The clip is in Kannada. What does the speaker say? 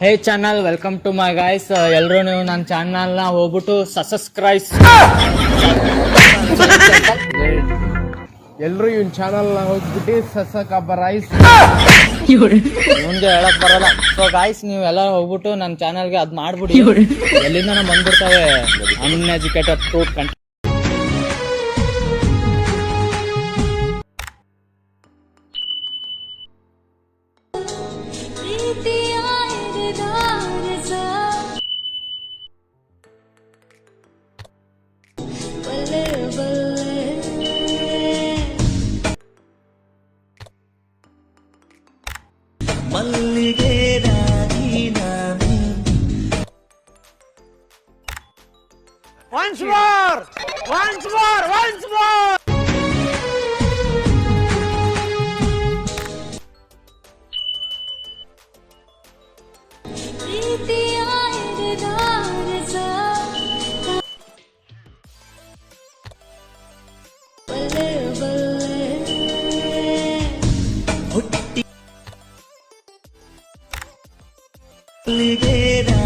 Hey channel welcome to my guys ಎಲ್ಲರೂ ನೀವು ನನ್ನ ಚಾನಲ್ನ ಹೋಗ್ಬಿಟ್ಟು ಸಬ್ಸ್ಕ್ರೈಬ್ ಎಲ್ರು ಇವ್ನ ಚಾನಲ್ ಹೋಗ್ಬಿಟ್ಟು ಸಸಕ ರೈಸ್ ಮುಂದೆ ಹೇಳಕ್ ಬರಲ್ಲ. ಸೊ ಗಾಯ್ಸ್ ನೀವು ಎಲ್ಲ ಹೋಗ್ಬಿಟ್ಟು ನನ್ನ ಚಾನಲ್ಗೆ ಅದ್ ಮಾಡ್ಬಿಡಿ. ಎಲ್ಲಿಂದ ಬಂದ್ಬಿಡ್ತಾವೆ? ಅನ್ಎಜುಕೇಟೆಡ್ ಫ್ರೂಟ್ ಕಂಟ ಮಲ್ಲಿಗೆ ರಾಣಿ ನಾನು ಪ್ರೀತಿಯ కలిగేరా